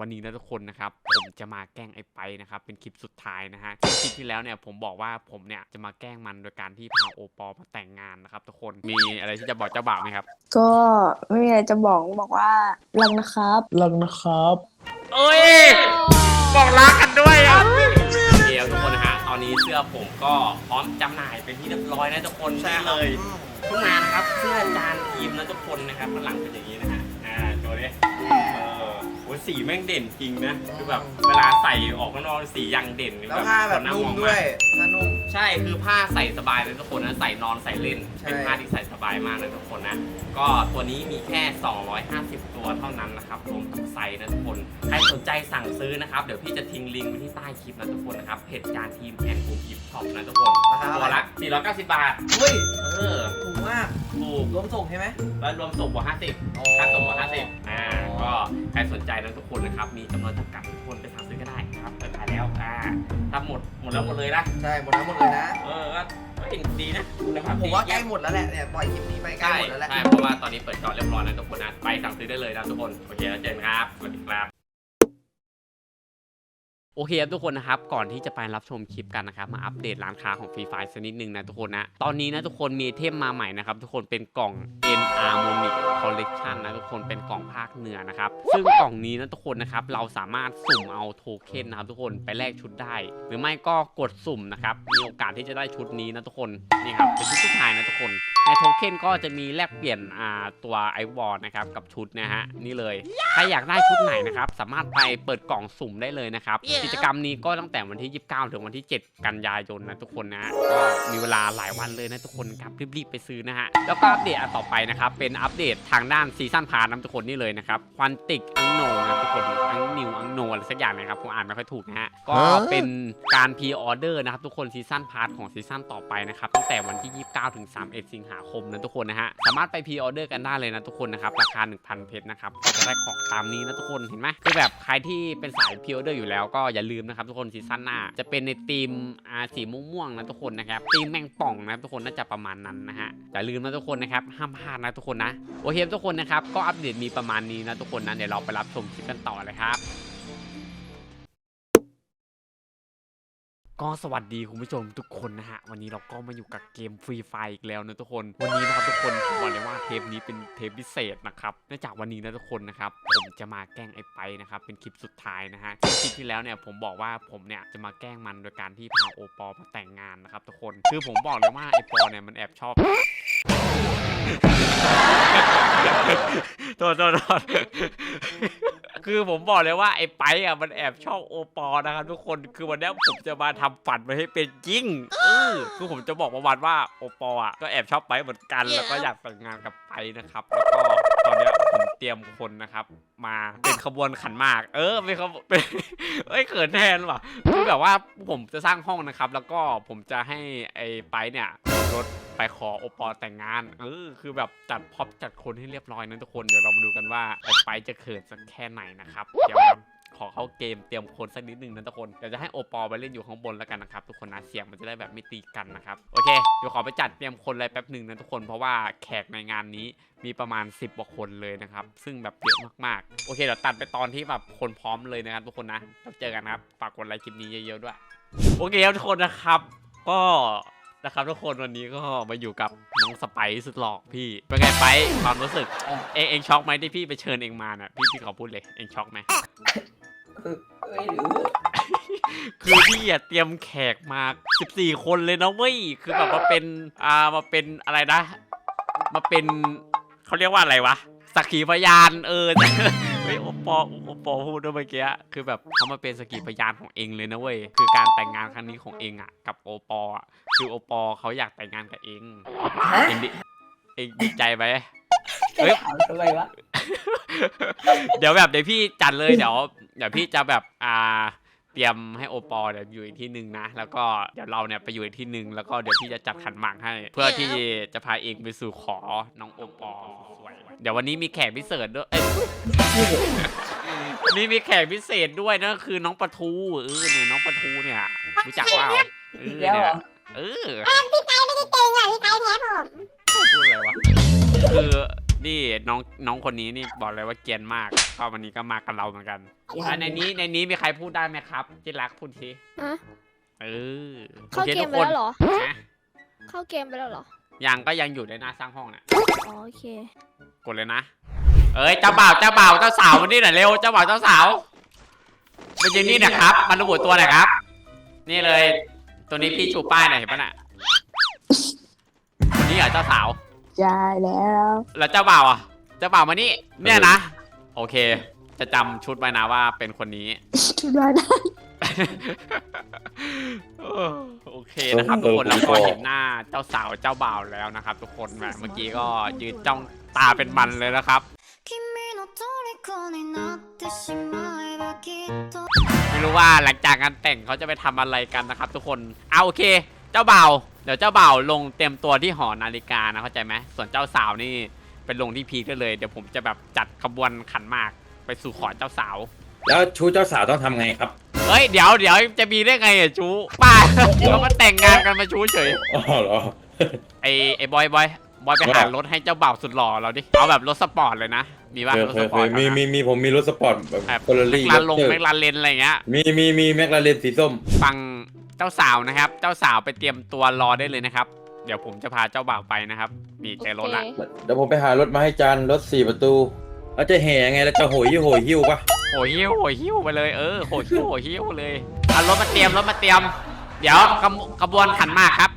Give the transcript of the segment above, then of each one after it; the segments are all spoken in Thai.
วันนี้นะทุกคนนะครับผมจะมาแกล้งไอ้ไปนะครับเป็นคลิปสุดท้ายนะฮะที่คลิปที่แล้วเนี่ยผมบอกว่าผมเนี่ยจะมาแกล้งมันโดยการที่พาโอปอลมาแต่งงานนะครับ ทุกคนมีอะไรที่จะบอกเจ้าบ่าวไหมครับ ก็ไม่มีอะไรจะบอกบอกว่ารักนะครับรักนะครับเอ้ยบอกรักกันด้วยอะเดี๋ยวทุกคนนะฮะตอนนี้เสื้อผมก็พร้อมจำหน่ายเป็นที่เรียบร้อยนะทุกคนใช่เลยเพิ่งมานะครับเสื้อจานทีมนะทุกคนนะครับข้างหลังเป็นอย่างนี้นะฮะ สีแม่งเด่นจริงนะคือแบบเวลาใส่ออกข้างนอกสียังเด่นแล้วผ้าแบบคนุ่มมองด้วยผ้านุ่มใช่คือผ้าใส่สบายเลยทุกคนนะใส่นอนใส่เล่นใช่เป็นผ้าที่ใส่สบายมากนะทุกคนนะ ก็ตัวนี้มีแค่ 250 ตัวเท่านั้นนะครับรวมกับไซส์นะทุกคนใครสนใจสั่งซื้อนะครับ เดี๋ยวพี่จะทิ้งลิงก์ไว้ที่ใต้คลิปนะทุกคนนะครับเพจจานทีมแอนกูกิฟช็อปนะทุกคนราคาตัวละ 490 บาทเฮ้ยเออถูกมากถูกรวมส่งใช่ไหมแล้วรวมส่งบวก50อ๋อค่าส่งบวก50อ่าก็ใครสนใจนะทุกคนนะครับ มีจำนวนจำกัดทุกคนไปสั่งซื้อก็ได้ครับเปิดขายแล้วอ่าถ้าหมดหมดแล้วหมดเลยนะ ใช่หมดแล้วหมดเลยนะ เออก็ก็ดีนะคุณภาพผมดีว่าใกล้เยี่ยมหมดแล้วแหละเนี่ยปล่อยคลิปนี้ไปใกล้ใช่หมดแล้วแหละ ใช่เพราะว่าตอนนี้เปิดจอเรียบร้อยแล้วทุกคนนะไปสั่งซื้อได้เลยนะทุกคน โอเคแล้วเจอกันครับ สวัสดีครับ โอเคครับทุกคนนะครับก่อนที่จะไปรับชมคลิปกันนะครับมาอัปเดตร้านค้าของฟรีไฟสักนิดนึงนะทุกคนนะตอนนี้นะทุกคนมีเทมมาใหม่นะครับทุกคนเป็นกล่อง NR Monic Collection นะทุกคนเป็นกล่องภาคเหนือนะครับซึ่งกล่องนี้นะทุกคนนะครับเราสามารถสุ่มเอาโทเค็นนะครับทุกคนไปแลกชุดได้ หรือไม่ก็กดสุ่มนะครับมีโอกาสที่จะได้ชุดนี้นะทุกคนนี่ครับเป็นชุดผู้ายนะทุกคน ในโทเค็นก็จะมีแลกเปลี่ยนอ่าตัวไอวอลนะครับกับชุดนะฮะนี่เลย ใครอยากได้ชุดไหนนะครับสามารถไปเปิดกล่องสุ่มได้เลยนะครับกิจกรรมนี้ก็ตั้งแต่วันที่ 29 ถึงวันที่ 7 กันยายนนะทุกคนนะฮะก็มีเวลาหลายวันเลยนะทุกคนครับรีบๆไปซื้อนะฮะแล้วก็อัปเดตอันต่อไปนะครับเป็นอัปเดตทางด้านซีซั่นพาร์นะทุกคนนี่เลยนะครับควันติกอังโนนะทุกคนอังนิวอังโนอะไรสักอย่างนะครับผมอ่านไม่ค่อยถูกนะฮะก็เป็นการพรีออเดอร์นะครับทุกคนซีซั่นพาร์ทของซีซั่นต่อไปนะครับตั้งแต่วันที่ 29 ถึง 31 สิงหาคมนะทุกคนนะฮะสามารถไปพรีออเดอร์กันได้เลยนะทุกคนนะครับราคา 1,000 เพชรนะครับก็จะได้ของตามนี้นะทุกคนเห็นไหมคือแบบใครที่เป็นสายพรีออเดอร์อยู่แล้วก็อย่าลืมนะครับทุกคนซีซั่นหน้า จะเป็นในทีมอาสีม่วงๆนะทุกคนนะครับทีมแมงป่องนะทุกคนน่าจะประมาณนั้นนะฮะอย่าลืมนะทุกคนนะครับห้ามพลาดนะทุกคนนะโอเคทุกคนนะครับก็อัปเดตมีประมาณนี้นะทุกคนนะเดี๋ยวเราไปรับชมคลิปกันต่อเลยครับ ก็สวัสดีคุณผู้ชมทุกคนนะฮะ วันนี้เราก็มาอยู่กับเกมฟรีไฟอีกแล้วนะทุกคน วันนี้นะครับทุกคนบอกเลยว่าเทปนี้เป็นเทปพิเศษนะครับเนื่องจากวันนี้นะทุกคนนะครับผมจะมาแกล้งไอ้ไปนะครับเป็นคลิปสุดท้ายนะฮะคลิปที่แล้วเนี่ยผมบอกว่าผมเนี่ยจะมาแกล้งมันโดยการที่พาโอปอลมาแต่งงานนะครับทุกคนคือผมบอกเลยว่าไอ้ปอเนี่ยมันแอบชอบโทษโทษโทษ คือผมบอกเลยว่าไอ้ไปอะมันแอบชอบโอปอนะครับทุกคนคือวันนี้ผมจะมาทำฝันมาให้เป็นจริงเออคือผมจะบอกประมาณว่าโอปออะก็แอบชอบไปเหมือนกันแล้วก็อยากแต่งงานกับไปนะครับแล้วก็ เตรียมคนนะครับ มาเป็นขบวนขันหมาก เออเป็นขบวนเป็นเอ้ยเขินแทนว่ะคือแบบว่าผมจะสร้างห้องนะครับ แล้วก็ผมจะให้ไอ้ไปเนี่ยรถไปขอโอปอแต่งงาน เออ คือแบบจัดพร็อพจัดคนให้เรียบร้อยนะทุกคน เดี๋ยวเรามาดูกันว่าไอ้ไปจะเขินสักแค่ไหนนะครับ เดี๋ยวครับ ขอเข้าเกมเตรียมคนสักนิดนึงนะทุกคนเดี๋ยวจะให้โอปอไปเล่นอยู่ข้างบนแล้วกันนะครับทุกคนนะเสียงมันจะได้แบบไม่ตีกันนะครับโอเคเดี๋ยวขอไปจัดเตรียมคนอะไรแป๊บหนึ่งนะทุกคนเพราะว่าแขกในงานนี้มีประมาณ 10กว่าคนเลยนะครับซึ่งแบบเยอะมากๆโอเคเดี๋ยวตัดไปตอนที่แบบคนพร้อมเลยนะครับทุกคนนะแล้วเจอกันครับฝากกดไลค์คลิปนี้เยอะๆด้วยโอเคครับทุกคนนะครับ ก็นะครับทุกคนวันนี้ก็มาอยู่กับน้องสไปซ์สุดหล่อพี่เป็นไงไปความรู้สึกเองเองช็อกไหมที่พี่ไปเชิญเองมาน่ะพี่พี่ขอพูดเลยเองช็อกไหม เอ้ยหรือคือพี่อะเตรียมแขกมา 14 คนเลยนะเว้ย คือแบบมาเป็น อ่า มาเป็นอะไรนะ มาเป็นเขาเรียกว่าอะไรวะ สักขีพยาน เออ เฮ้ยโอปอโอปอพูดด้วยเมื่อกี้คือแบบเขามาเป็นสักขีพยานของเองเลยนะเว้ย คือการแต่งงานครั้งนี้ของเองอะกับโอปออะคือโอปอเขาอยากแต่งงานกับเอง ฮะเองดิเองดีใจไหม จะถามทำไมวะ เดี๋ยวแบบเดี๋ยวพี่จัดเลยเดี๋ยวเดี๋ยวพี่จะแบบอ่าเตรียมให้โอปอลเดี๋ยวอยู่อีกที่หนึ่งนะ แล้วก็เดี๋ยวเราเนี่ยไปอยู่อีกที่หนึ่งแล้วก็เดี๋ยวพี่จะจัดขันหมากให้ เพื่อที่จะพาเองไปสู่ขอน้องโอปอลสวยๆเดี๋ยววันนี้มีแขกพิเศษด้วยเอ้ยวันนี้มีแขกพิเศษด้วยนะคือน้องปะทูเออเนี่ยน้องปะทูเนี่ยรู้จักเปล่าเออเนี่ยเออพี่ไทยไม่ได้เก่งอะพี่ไทยแพ้ผมพูดอะไรวะคือ นี่น้องน้องคนนี้นี่บอกเลยว่าเกรียนมากก็วันนี้ก็มากับเราเหมือนกันอะในนี้ในนี้มีใครพูดได้ไหมครับที่รักพูดทีอะเออเข้าโอคเกทุมกไปคนแล้วเหรอ นะเข้าเกมไปแล้วเหรอ ยังก็ยังอยู่ในหน้าสร้างห้องน่ะอ๋อโอเค กดเลยนะ เอ้ยเจ้าบ่าวเจ้าบ่าวเจ้าสาวมานี่หน่อยเร็วเจ้าบ่าวเจ้าสาวมายืนนี่นะครับมาระบุตัวหน่อยครับ นี่เลย ตัวนี้พี่ชูป้ายหน่อยเห็นปะน่ะคนนี้เหรอเจ้าสาว ใช่แล้ว แล้วเจ้าบ่าวอ่ะ เจ้าบ่าวมานี่ เนี่ยนะ โอเค จะจำชุดไว้นะว่าเป็นคนนี้ ชุดว่ายน้ โอเคนะครับทุกคนเราก็เห็นหน้าเจ้าสาวเจ้าบ่าวแล้วนะครับ ทุกคนแบบเมื่อกี้ก็ยืนจ้องตาเป็นมันเลยนะครับ 君の虜になってしまえばきっと ไม่รู้ว่าหลังจากงานแต่งเขาจะไปทำอะไรกันนะครับ ทุกคนเอาโอเค เจ้าบ่าว เดี๋ยวเจ้าบ่าวลงเต็มตัวที่หอนาฬิกานะเข้าใจไหมส่วนเจ้าสาวนี่เป็นลงที่พีคได้เลย เดี๋ยวผมจะแบบจัดขบวนขันหมากไปสู่ขอเจ้าสาว แล้วชูเจ้าสาวต้องทำไงครับ เฮ้ยเดี๋ยวเดี๋ยวจะมีได้ไงอะจูป้า เราก็แต่งงานกันมาชูเฉยอ๋อเหรอ ไอไอบอยบอยบอยไปหารถให้เจ้าบ่าวสุดหล่อเราดิเอาแบบรถสปอร์ตเลยนะมีว่าเคยรถเคสยปเคอร์ยตมีมีมีผมมีรถสปอร์ตแบบแบบเฟอร์รี่แมคลาลงแมคลาเรนอะไรอย่างเงี้ยมีมีมีแมคลาเรนสีส้ม ฟัง เจ้าสาวนะครับ เจ้าสาวไปเตรียมตัวรอได้เลยนะครับ เดี๋ยวผมจะพาเจ้าบ่าวไปนะครับ นี่เจอรถละ โอเคเดี๋ยวผมไปหารถมาให้จานรถสี่ประตูแล้วจะแห่ยังไงแล้วจะโหยหิ้วโหยหิ้วปะโหหิ้วโหหิ้วไปเลยเออโหหิ้วโหหิ้วเลยเอารถมาเตรียมรถมาเตรียม เดี๋ยวขบขบวนขันหมากครับ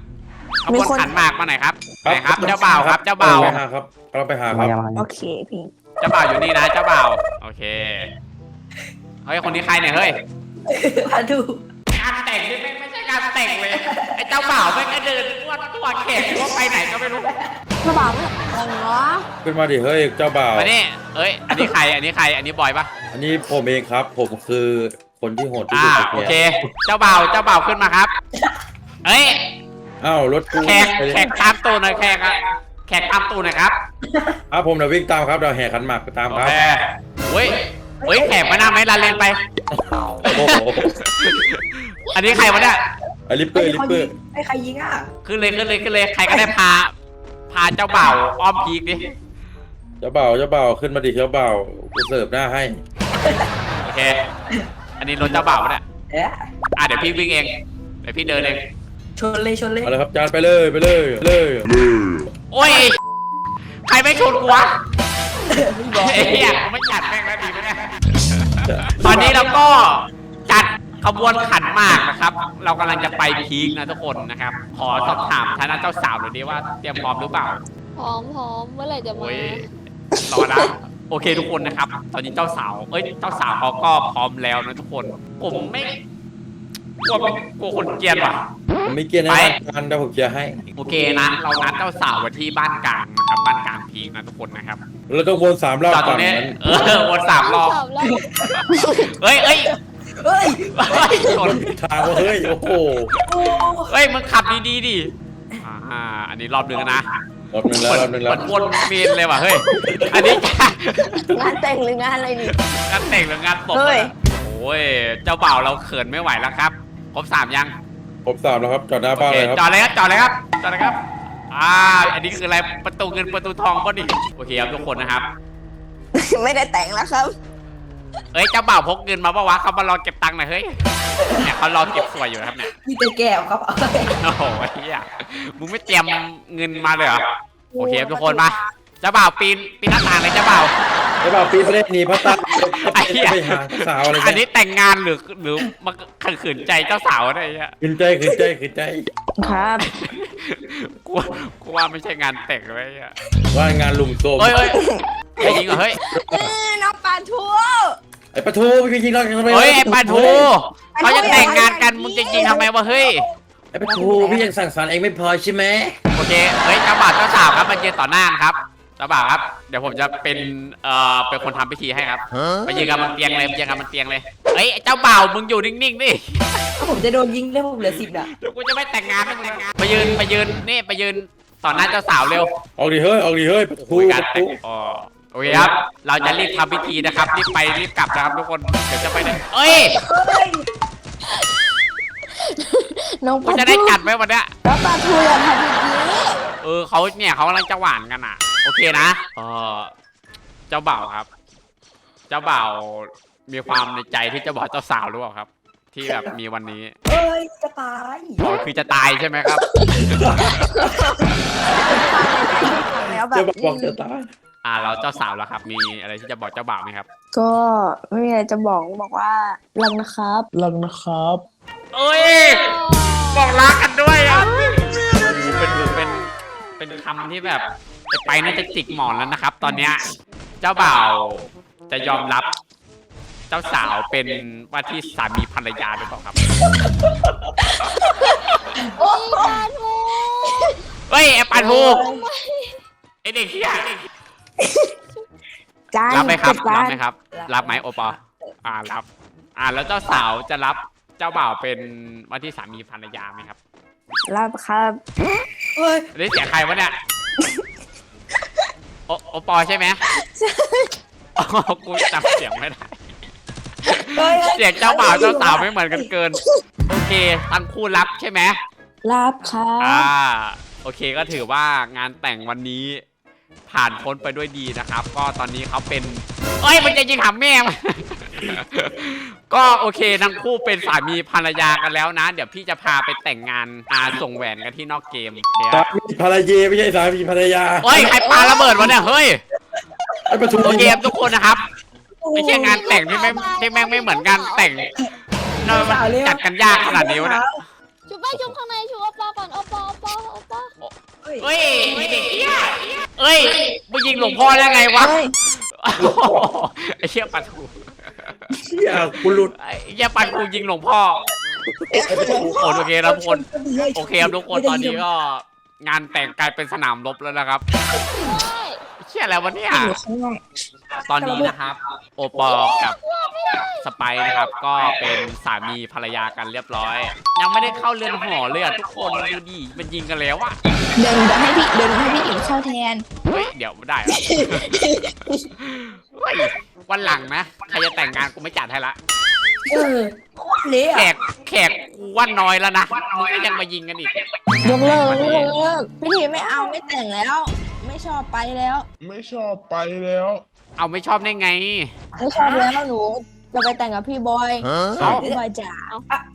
ขบวนขันหมากมาหน่อยครับไหนครับ เจ้าบ่าวครับ เจ้าบ่าว ไปหาครับเราไปหาครับำโอเคพี่เจ้าบ่าวอยู่นี่นะเจ้าบ่าวโอเคเฮ้ยคนนี้ใครเนี่ยเฮ้ย มาดูการแต่งนี่ไม่ไม่ ใช่การแต่งเลย ไอ้เจ้าบ่าวไม่งก็เดินตัวตัวแขกหรือว่าไปไหนก็ไม่รู้ กระบะไม่อ๋อขึ้นมาดิเฮ้ยเจ้าบ่าว มานี่เอ้ย อันนี้ใคร อันนี้ใคร อันนี้บอยปะอันนี้ผมเองครับ ผมคือคนที่โหดที่อ่า สุดในโอแกเคเจ้าบ่าว เจ้าบ่าวขึ้นมาครับ เอ้ย อ้าวรถกูแขก แขกตามตูหน่อยแขกอะแขกตามตูหน่อยครับ อะผมเดี๋ยววิ่งตามครับเดี๋ยวแห่ขันหมากไปตามโอครับ เคเฮ้ย เฮ้ยแขกมาหน้าไหมลาเลนไป โอ้โหอันนี้ใครวะเนี่ยไอ้ลิปเปอร์ลิปเปอร์ไอ้ใครยิงอะขึ้นเลยขึ้นเลยขึ้นเลย ใครก็ได้พา พาเจ้าบ่าวอ้อมพีกดิ เจ้าบ่าวเจ้าบ่าวขึ้นมาดิเจ้าบ่าวกูเสิร์ฟหน้าให้โอเค อันนี้รถเจ้าบ่าวปะเนี่ย เอ๊ะอะเดี๋ยวพี่วิ่งเอง เดี๋ยวพี่เดินเอง ชนเลยชนเลยเอาเลยครับจานไปเลยไปเลยไปเลย โอ้ย ใครไม่ชนกูวะไม่บอกไอ้ เหี้ยกูไม่จัดแม่งแล้วดีไหมเนี่ยตอนนี้เราก็จัดขบวนขันหมากนะครับ เรากำลังจะไปพีคนะทุกคนนะครับ ขอสอบถามทางด้านเจ้าสาวหน่อยดิว่าเตรียมพร้อมหรือเปล่า พร้อมพร้อมเมื่อไหร่จะมาโอ้ยรอนะโอเคทุกคนนะครับ ตอนนี้เจ้าสาว เอ้ย เจ้าสาวเขาก็พร้อมแล้วนะทุกคน ผมไม่กลัวไม่กลัวคนเกลียนว่ะ ผมมีเกียร์ในไปบ้านเดี๋ยวผมเคลียร์ให้ โอเคนะ เรานัดเจ้าสาวไว้ที่บ้านกลางนะครับบ้า นกลางพีคนะทุกคนนะครับ เราต้องวนสามรอบจอดตรก่องนนี้นั้นเออวนสามรอบสามรอบเฮ้ยเฮ้ยเฮ้ยเฮ้ยชนทางว่าเฮ้ยโอ้โหโอ้เฮ้ยมึงขับดีๆดิอ่าอันนี้รอบหนึ่งแล้วนะรอบหนึงแล้วรอบหนึงแล้วมันวนเมนเลยว่ะเฮ้ยอันนี้ งานแต่งหรืองานอะไรนี่ งานแต่งหรืองานตบเฮ้ย โอ้ย เจ้าบ่าวเราเขินไม่ไหวแล้วครับ ครบสามยัง ครบสามแล้วครับจอดหน้าโอบ้านเคเลยครับจอดเลยครับ จอดเลยครับ จอดเลยครับ อ่า อันนี้คืออะไร ประตูเงินประตูทองป่ะนี่โอเคครับทุกคนนะครับ ไม่ได้แต่งแล้วครับ เอ้ยเจ้าบ่าวพกเงินมาปะวะเขามารอเก็บตังค์หน่อยเฮ้ย เนี่ยเขารอเก็บสวยอยู่นะครับเนี่ย มีแต่แก้วครับเอาไปโอ้โหไอ้เหี้ยมึงไม่เตรียมเงินมาเลยเหรอ โอเคครับทุกคนมา เจ้าบ่าวปีนปีนหน้าต่างเลยเจ้าบ่าว ไอ้บ่าวปีนไปเล่นหนีพระตาไอ้เหี้ย ไปหาสาวอะไรอันนี้เนี่ยแต่งงานหรือหรือมาขัดขืนใจเจ้าสาวอะไรเงี้ยขึ้นใจขึ้นใจขึ้นใจ ครับ กูว่ากูว่าไม่ใช่งานแต่งเลยอะว่างานลุมโซมเฮ้ยเฮ้ยไอ้ยิงเหรอเฮ้ยเออน้องปลาทูไอ้ปะทูไปยิงเราทำไมเฮ้ยไอ้ปาทูเขาจะแต่งงานกันมึงจะยิงทำไมวะเฮ้ย ไอ้ปะทูพี่ยังสั่งสอนเองไม่พอใช่ไหมโอเค เฮ้ยเจ้าบ่าวเจ้าสาวครับมายืนต่อหน้าครับ เจ้าบ่าวครับ เดี๋ยวผมจะเป็นเอ่อเป็นคนทำพิธีให้ครับไปยืนกันบนเตียงเลยไปยืนกันบนเตียงเลยเฮ้ยเจ้าบ่าวมึงอยู่นิ่งๆดิถ้าผมจะโดนยิงแล้วผมเหลือสิบอะเดี๋ยวกูจะไม่แต่งงานไม่แต่งงานไปยืนไปยืนนี่ไปยืนต่อหน้าเจ้าสาวเร็ว ออกดิเฮ้ย ออกดิเฮ้ยปะทูคุยกันปะแต่ทูงอ๋อโอเคครับ เราจะรีบทำพิธีนะครับ รีบไปรีบกลับนะครับทุกคน เดี๋ยวจะไปไหนเอ้ยน้องปกูลาจะได้ทูจัดไหมวันเนี้ยน้องปลาทูอย่าทำอย่างนี้เออเขาเนี่ยเขากำลังจะหวานกันอะ โอเคนะเออเจ้าบ่าวครับ เจ้าบ่าวมีความในใจที่จะบอกเจ้าสาวหรือเปล่าครับ ที่แบบมีวันนี้เอ้ยจะตายอ๋อคือจะตายใช่ไหมครับ แล้วแบจะบบอกจะตายอ่าแล้วเจ้าสาวล่ะครับ มีอะไรที่จะบอกเจ้าบ่าวไหมครับ ก็ไม่มีอะไรจะบอกบอกว่ารักนะครับรักนะครับ เอ้ยบอกรักกันด้วยอะเป็นเป็นเป็นคำที่แบบ ไอ้ไปน่าจะจิกหมอนแล้วนะครับ ตอนเนี้ยเจ้าบ่าวจะยอมรับ เจ้าสาวเป็นว่าที่สามีภรรยาหรือเปล่าครับพี่ปาทูเฮ้ยไอ้ปานทูไอเด็กเฮียจานรับไหมครับเก็จารับนไหมครับ รับไหมโอปออ่ารับ อ่าแล้วเจ้าสาวจะรับเจ้าบ่าวเป็นว่าที่สามีภรรยาไหมครับรับครับ เฮ้ยได้เสียงใครวะเนี่ย โอโอปอใช่ไหมอ๋อกูจำเสียงไม่ได้ เฮ้ยเสียงเจ้าบ่าวเจ้าสาวไม่เหมือนกันเกิน โอเคทั้งคู่รับใช่ไหมรับครัอ่า บโอเคก็ถือว่างานแต่งวันนี้ ผ่านพ้นไปด้วยดีนะครับ ก็ตอนนี้เขาเป็นเอ้ยมันจะยิงหาแม่มัน ก็โอเคทั้งคู่เป็นสามีภรรยากันแล้วนะ เดี๋ยวพี่จะพาไปแต่งงานอาส่งแหวนกันที่นอกเกมเนี่ยสามีภรรยาไม่ใช่สามีภรรยาเฮ้ยใครปาระเบิดวะเนี่ยเฮ้ยไอ้ประตูโอเคครับทุกคนนะครับไม่ใช่งานแต่งที่ไม่ที่แม่งไม่เหมือนงานแต่งเราจัดกันยากขนาดนี้วะเนี่ยชุบไปชุบข้างในชุบโอปอก่อนโอปอโอปอโอปอเฮ้ยไอ้เด็กเหี้ยเอ้ยมึงยิงหลวงพ่อได้ไงวะเฮ้ยไอ้เชี่ยปันกู เชี่ยกูหลุดไอ้เชี่ยปันกูยิงหลวงพ่อ โอเคครับทุกคน โอเคครับทุกคนตอนนี้ก็งานแต่งกลายเป็นสนามรบแล้วนะครับใช่เชี่ยอะไรวะเนี่ย อยู่ข้างนอก ตอนนี้นะครับ โอปอลกับสไปร์นะครับ ก็เป็นสามีภรรยากันเรียบร้อย ยังไม่ได้เข้าเรือนหอเลยอะทุกคนดูดิมันยิงกันแล้วอะเดินเดินให้พี่เดินให้พี่อิ๋มเข้าแทน เฮ้ยเดี๋ยวไม่ได้ละเฮ้ยวันหลังนะ ใครจะแต่งงานกูไม่จัดให้ละ เออโคตรเละแขอะกแขกกูว่าน้อยแล้วนะมึงก็ยังมายิงกันอีก ยกเลิกยกเลิกพี่ทีไม่เอาไม่แต่งแล้ว ไม่ชอบไปแล้ว ไม่ชอบไปแล้วเอาไม่ชอบได้ไง ไม่ชอบแล้วหนูจะไปแต่งกับพี่บอยเอาพี่บอยจ๋า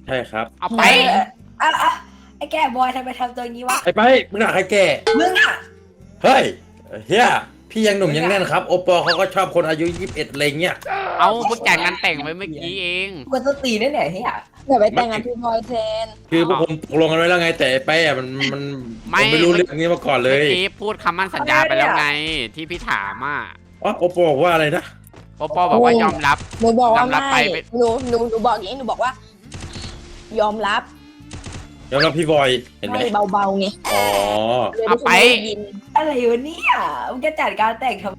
ใช่ครับ เอาไป เอออะอะไอ้แก่บอยทำไมทำตัวอย่างนี้วะ ไอ้ไปมึงหนักใครแก่มึงอะ เฮ้ยเฮีย พี่ยังหนุ่มยังแน่นครับ โอปอเขาก็ชอบคนอายุ21อะไรเงี้ยเอาเพิ่งจัดงานแต่งไว้เมื่อกี้เองกวนสตีนี่เนี่ยเฮียเดี๋ยวไปแต่งกับพี่บอยแทนคือพวกผมตกลงกันไว้แล้วไงแต่ไอ้ไปอะมันมันผมไม่รู้เรื่องนี้มาก่อนเลเมื่อยกี้พูดคำมั่นสัญญาไปแล้วไง ที่พี่ถามอะอ๋อโอปอบอกว่าอะไรนะโอปอบอกว่ายอมรับ หนูบอกว่ายอมรับไปไม่ไป หนูหนูหนูบอกอย่างนี้หนูบอกว่า ยอมรับ ยอมรับพี่บอยเห็นไหมให้เบาๆไงอ๋อเลยเอาไปม่ด้ยินอะไรวะเนี่ยมึงจะจัดการแต่งทำไม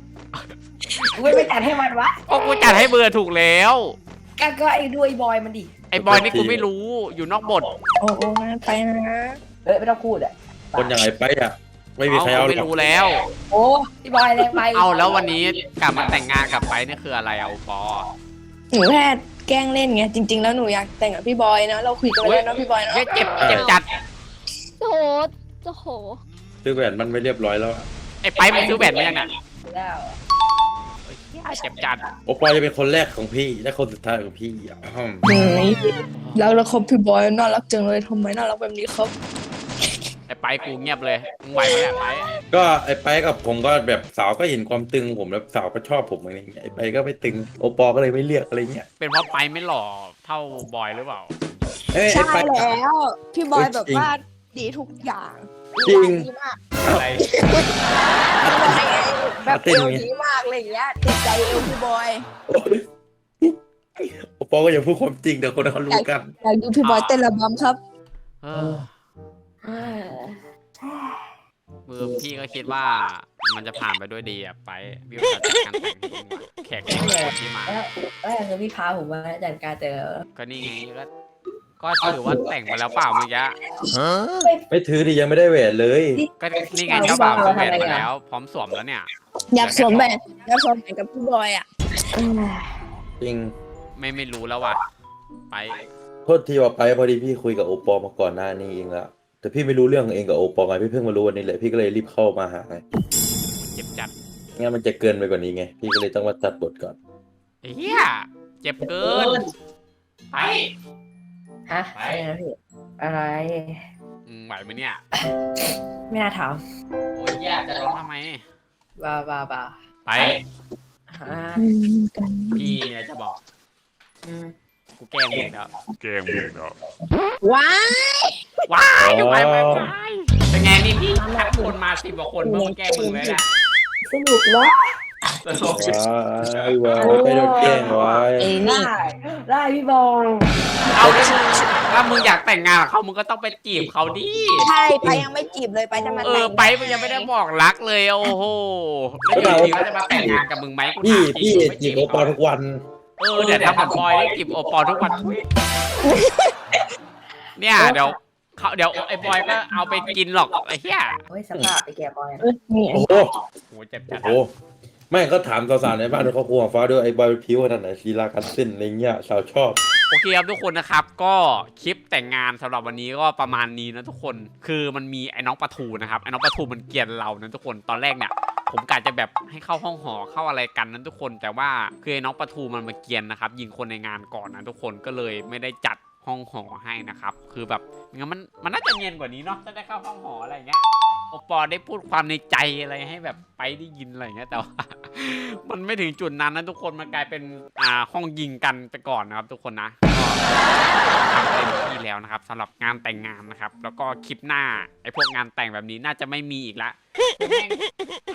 มึงไม่ไปจัดให้มันวะก็กูจัดให้เบอร์ถูกแล้ว ก็ก็ไอ้ด้วยบอยมันดิไอ้บอยนี่กูไม่รู้อยู่นอกบทโอ้โอ้งั้นไปนะเอ้ยไม่ต้องพูดอะคนอย่างไอ้ไปอะ ไม่มีเอาใครกูเอาหรไม่อกรู้แล้ว โอ้พี่บอยแรงไปเอาแล้ววันนี้กลับมาแต่งงานกับไปนี่คืออะไรเอาปอหนูแค่ แกล้งเล่นไงจริง ๆ แล้วหนูอยากแต่งกับพี่บอยนะเราคุยกันไว้แล้วเนาะพี่บอยเนาะเฮ้ยเจ็บเจ็บจัดโอ้โหโอ้โห ซื้อแหวนมันไม่เรียบร้อยแล้วอะไอ้ไปมันซื้อแหวนมายังไงแล้วเจ็บจัดโอปอจะเป็นคนแรกของพี่และคนสุดท้ายของพี่อะอืมเฮ้ยแล้วเราคบพี่บอยน่ารักจังเลยทำไมน่ารักแบบนี้ครับ ไอ้ไปกูเงียบเลยมึงไหวไหมเนี่ยไปก็ไอ้ไปกับผมก็แบบสาวก็เห็นความตึงผมแล้วสาวก็ชอบผมอะไรเงี้ยไอ้ไปก็ไม่ตึงโอปอก็เลยไม่เลือกอะไรเงี้ยเป็นเพราะไปไม่หล่อเท่าบอยหรือเปล่าเอ้ยใช่ไอ้ไป แล้วพี่บอยแบบจริงว่าดีทุกอย่างจริง ดีมากอะไรพี่บอยไงแบบเต้เอนวไงดีมากอะไรอย่างเงี้ยติดใจเอวพี่บอยโอปอก็อย่าพูดความจริงเดี๋ยวคนเขารู้กัน อยากดูพี่บอยเต้นระบำครับ เออ มือพี่ก็คิดว่ามันจะผ่านไปด้วยดีอะไปพี่ว่าจัดการแต่งให้เอะแขกที่มาที่มา แล้วแล้วคือพี่พาผมมาจัดการเจอก็นี่ไงก็ก็ถือว่าแต่งไปแล้วเปล่าเมื่อกี้ ไม่ถือดิยังไม่ได้แหวนเลย ก็นี่ไงเจ้าบ่าวซื้อแหวนมาแล้ว พร้อมสวมแล้วเนี่ย อยากสวมแหวนอยากสวมแหวนกับพี่บอยอะจริงไม่ไม่รู้แล้วว่ะ ไปโทษทีว่าไปพอดีพี่คุยกับโอปอมาก่อนหน้านี้เองแล้ว แต่พี่ไม่รู้เรื่องเองกับโอปอไงพี่เพิ่งมารู้วันนี้เลยพี่ก็เลยรีบเข้ามาหาไงเจ็บจัดงั้นมันจะเกินไปกว่านี้ไง พี่ก็เลยต้องมาตัดบทก่อน ไอ้เฮียเจ็บเกิน ไปฮะอะไรนะพี่อะไร อืมไหวไหมเนี่ย ไม่น่าถามโอ้ยแย่จะร้องทำไม บ้าบ้าบ้าไป ฮะพี่เนี่ยจะบอก อืม กูแกล้งมึงแล้วเกมมึงเนาะว้ายว้ายอ๋อไปไปไปเป็นไงนี่พี่คัดคนมาสิบกว่าคนเพื่อมาแกล้งมึงเลยแหละสนุกวะสนุกว้ายว้ายไปโดนแกล้งไว้ายเอ้ยนี่ได้ได้พี่บอยเอาถ้ามึงอยากแต่งงานกับเขามึงก็ต้องไปจีบเขาดิใช่ไปยังไม่จีบเลยไปจะมาเอแต่องไปมึงยังไม่ได้บอกรักเลยโอ้โหแล้วอยู่ดีเขาจะมาแต่งงานกับมึงไหมกูพี่ถามจริพี่งมึงไม่จีบโอปอลทุกวัน เออเดี๋ยวทำกับบอยได้จีบโอปอลทุกวัน เนี่ยเดี๋ยวเขาเดี๋ยวไอ้บอยก็เอาไปกินหรอกไอ้เหี้ยเฮ้ยสภาพไอ้แกบอยเออนี่ โอ้โหโหเจ็บจัดโอ้โห ไม่ก็ถามสาวๆในบ้านด้วยครอบครัวของฟ้าด้วยไอ้บอยผิวขนาดไหนลีลาการเต้นอะไรเงี้ยสาวชอบ โอเคครับทุกคนนะครับก็คลิปแต่งงานสำหรับวันนี้ก็ประมาณนี้นะทุกคนคือมันมีไอ้น้องปลาทูนะครับไอ้น้องปลาทูมันเกลียดเรานะทุกคนตอนแรกเนี่ยผมกะจะแบบให้เข้าห้องหอเข้าอะไรกันนั้นทุกคน แต่ว่าคือไอ้น้องปลาทูมันมาเกรียนนะครับยิงคนในงานก่อนนะทุกคนก็เลยไม่ได้จัดห้องหอให้นะครับคือแบบงั้นมันมันน่าจะเนียนกว่านี้เนาะจะได้เข้าห้องหออะไรอย่างเงี้ย โอปอได้พูดความในใจอะไรให้แบบไปได้ยินอะไรอย่างเงี้ยแต่ว่า มันไม่ถึงจุดนั้นนะทุกคนมันกลายเป็นอ่าห้องยิงกันไปก่อนนะครับทุกคนนะทำเต็มที่แล้วนะครับสำหรับงานแต่งงานนะครับ แล้วก็คลิปหน้าไอ้พวกงานแต่งแบบนี้น่าจะไม่มีอีกละแม่ง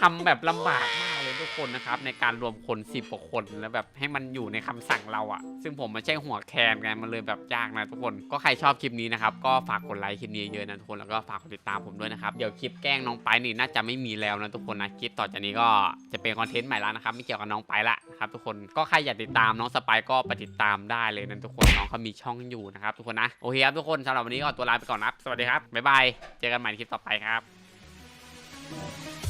ทำแบบลำบากมาก ทุกคนนะครับในการรวมคนสิบกว่าคนแล้วแบบให้มันอยู่ในคำสั่งเราอะซึ่งผมไม่ใช่หัวแคนไงมันเลยแบบยากนะทุกคนก็ใครชอบคลิปนี้นะครับก็ฝากกดไลค์คลิปนี้เยอะนะทุกคนแล้วก็ฝากกดติดตามผมด้วยนะครับเดี๋ยวคลิปแกล้งน้องไปนี่น่าจะไม่มีแล้วนะทุกคนนะคลิปต่อจากนี้ก็จะเป็นคอนเทนต์ใหม่แล้วนะครับไม่เกี่ยวกับน้องไปละนะครับทุกคนก็ใครอยากติดตามน้องสไปก็ไปติดตามได้เลยนะทุกคนน้องเขามีช่องอยู่นะครับทุกคนนะโอเคครับทุกคนสำหรับวันนี้ก็ตัวลาไปก่อนนะสวัสดีครับบ๊ายบายเจอกันใหม่ในคลิปต่อไปครับ